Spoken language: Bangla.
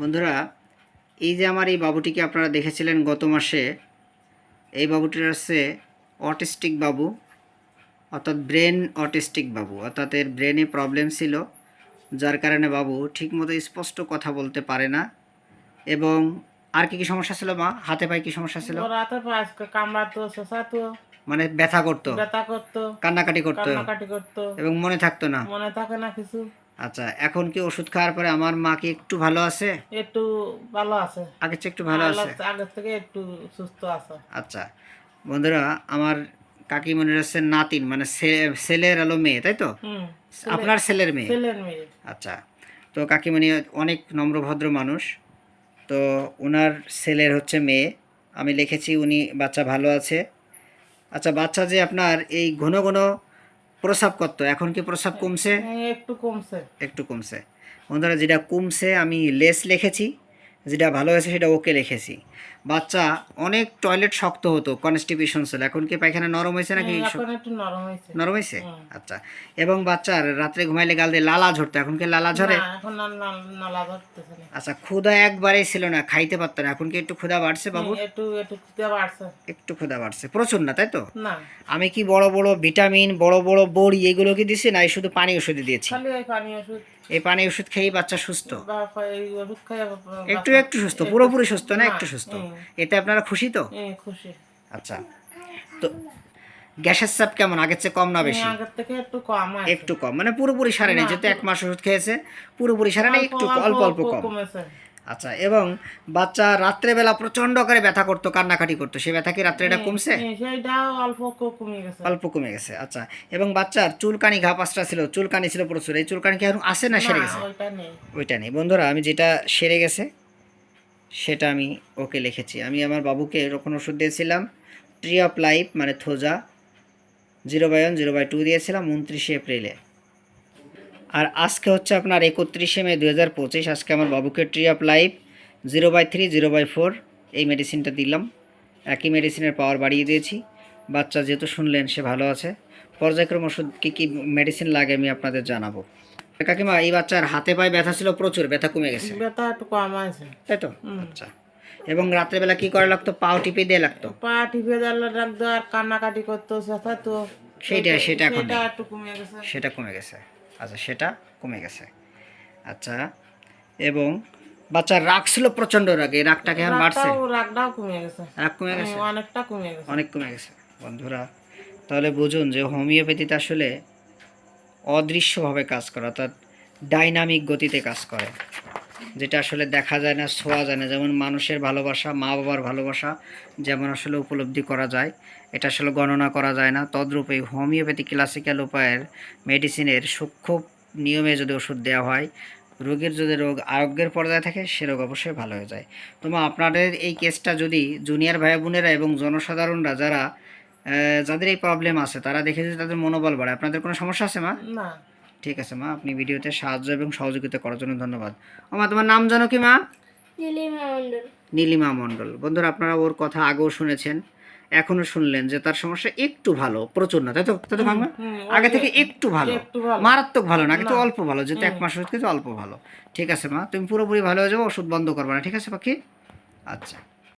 বন্ধুরা এই যে আমার এই বাবুটিকে আপনারা দেখেছিলেন গত মাসে এই বাবুটির হচ্ছে অটিস্টিক বাবু অর্থাৎ ব্রেন অটিস্টিক বাবু অর্থাৎ এর ব্রেনে প্রবলেম ছিল যার কারণে বাবু ঠিকমতো স্পষ্ট কথা বলতে পারে না। এবং আর কি কি সমস্যা ছিল মা? হাতে পায়ে কি সমস্যা ছিল? কামড়াতো শোষাতো। মানে ব্যথা করতো? ব্যথা করতো। কান্নাকাটি করতো? কান্নাকাটি করতো। এবং মনে থাকতো না? মনে থাকে না কিছু। আচ্ছা এখন কি ওষুধ খাওয়ার পরে আমার মা কি একটু ভালো আছে? একটু ভালো আছে। আগের চেয়ে একটু ভালো আছে? আগের থেকে একটু সুস্থ আছে। আচ্ছা বন্ধুরা আমার কাকিমণির হচ্ছে নাতিন মানে ছেলের আলো মেয়ে তাই তো? আপনার ছেলের মেয়ে? ছেলের মেয়ে। আচ্ছা তো কাকিমণি অনেক নম্রভদ্র মানুষ তো ওনার ছেলের হচ্ছে মেয়ে আমি লিখেছি উনি বাচ্চা ভালো আছে। আচ্ছা বাচ্চা যে আপনার এই ঘন ঘন প্রসাব করতো এখন কি প্রসাব কমছে? হ্যাঁ, একটু কমছে। একটু কমছে। বন্ধুরা যেটা কমছে আমি লেস লিখেছি। যেটা ভালো হয়েছে সেটা ওকে লিখেছি। বাচ্চা অনেক টয়লেট শক্ত হতো কনস্টিপেশন ছিল এখন কি পায়খানা নরম হয়েছে নাকি? এখন একটু নরম হয়েছে। নরম হয়েছে? আচ্ছা। এবং বাচ্চার রাত্রে ঘুমাইলে গাল দিয়ে লালা ঝরতো এখন কি লালা ঝরে? আচ্ছা ক্ষুধা একবারেই ছিল না খাইতে পারতো না। এখন কি একটু ক্ষুধা বাড়ছে বাবু একটু ক্ষুধা বাড়ছে। প্রচুর না তাই তো? না। আমি কি বড় বড় ভিটামিন বড় বড় বড়ি এগুলো কি দিছি না এই শুধু পানি ওষুধই দিয়েছি? খালি এই পানি ওষুধ। এই পানি ওষুধ খেয়েই বাচ্চা সুস্থ? ওষুধ একটু একটু সুস্থ পুরোপুরি সুস্থ না একটু সুস্থ। এতে আপনারা খুশি তো? খুশি। আচ্ছা। তো গ্যাসের চাপ কেমন? আগের চেয়ে কম না বেশি? একটু কম একটু কম। মানে পুরোপুরি সারে নেই যেহেতু এক মাস ওষুধ খেয়েছে পুরোপুরি সারে নেই একটু অল্প অল্প কম। আচ্ছা এবং বাচ্চা রাত্রেবেলা প্রচণ্ড করে ব্যথা করতো কান্নাকাটি করতো। সে ব্যথা কি রাত্রে এটা কমছে? অল্প কমে গেছে। আচ্ছা। এবং বাচ্চার চুলকানি ঘা পাঁচটা ছিল চুলকানি ছিল প্রচুর। এই চুলকানি কি এখন আসে না সেরে গেছে? ওইটা নেই। বন্ধুরা আমি যেটা সেরে গেছে সেটা আমি ওকে লিখেছি। আমি আমার বাবুকে এরকম ওষুধ দিয়েছিলাম ট্রি অফ লাইফ মানে থোজা, zero by one, zero by two দিয়েছিলাম উনত্রিশে এপ্রিলে। আর আজকে হচ্ছে আপনার একত্রিশে মে দু হাজার পঁচিশ, আজকে আমার বাবুকে tree of life zero by three, zero by four, এই মেডিসিনটা দিলাম। একই মেডিসিনের পাওয়ার বাড়িয়ে দিয়েছি। বাচ্চা যেহেতু শুনলেন, সে ভালো আছে। পর্যায়ক্রম ওষুধ কী কী মেডিসিন লাগে আমি আপনাদের জানাব। কাকিমা এই বাচ্চার হাতে পায়ে ব্যথা ছিল প্রচুর ব্যথা কমে গেছে। ব্যথা একটু কম আছে। তাই তো? আচ্ছা। এবং রাত্রেবেলা কি করা লাগতো? পাও টিপে দিয়ে লাগতো? পা টিপে দিলে রাখতো আর কান্নাকাটি করতো সেইটা সেটা এখন সেটা একটু কমে গেছে। সেটা কমে গেছে। আচ্ছা সেটা কমে গেছে। আচ্ছা এবং বাচ্চার রাগ ছিল প্রচণ্ড রাগ এই রাগটা কি এখন বাড়ছে? রাগটাও রাগটাও কমে গেছে। রাগ কমে গেছে? অনেকটা কমে গেছে। অনেক কমে গেছে। বন্ধুরা তাহলে বুঝুন যে হোমিওপ্যাথিতে আসলে অদৃশ্যভাবে কাজ করে, অর্থাৎ ডাইনামিক গতিতে কাজ করে, যেটা আসলে দেখা যায় না ছোঁয়া যায় না। যেমন মানুষের ভালোবাসা মা বাবার ভালোবাসা যেমন আসলে উপলব্ধি করা যায়, এটা আসলে গণনা করা যায় না। তদ্রূপে হোমিওপ্যাথি ক্লাসিক্যাল উপায়ের মেডিসিনের সূক্ষ্ম নিয়মে যদি ওষুধ দেওয়া হয়, রোগীর যদি রোগ আরোগ্যের পর্যায়ে থাকে, সে রোগ অবশ্যই ভালো হয়ে যায়। তোমা আপনাদের এই কেসটা যদি জুনিয়র ভাই বোনেরা এবং জনসাধারণরা যারা যাদের এই প্রবলেম আছে তারা দেখে যদি তাদের মনোবল বাড়ে আপনাদের কোনো সমস্যা আছে মা? না। ঠিক আছে মা আপনি ভিডিওতে সাহায্য এবং সহযোগিতা করার জন্য ধন্যবাদ। ও মা তোমার নাম জানো কি মা? নীলিমা মণ্ডল। নীলিমা মণ্ডল। বন্ধুরা আপনারা ওর কথা আগেও শুনেছেন এখনও শুনলেন যে তার সমস্যা একটু ভালো প্রচুর না তাই তো? তাই তো? আগে থেকে একটু ভালো মারাত্মক ভালো না কিন্তু অল্প ভালো যেহেতু এক মাস কিন্তু অল্প ভালো। ঠিক আছে মা তুমি পুরোপুরি ভালো হয়ে যাব ওষুধ বন্ধ করবে না ঠিক আছে পাখি? আচ্ছা।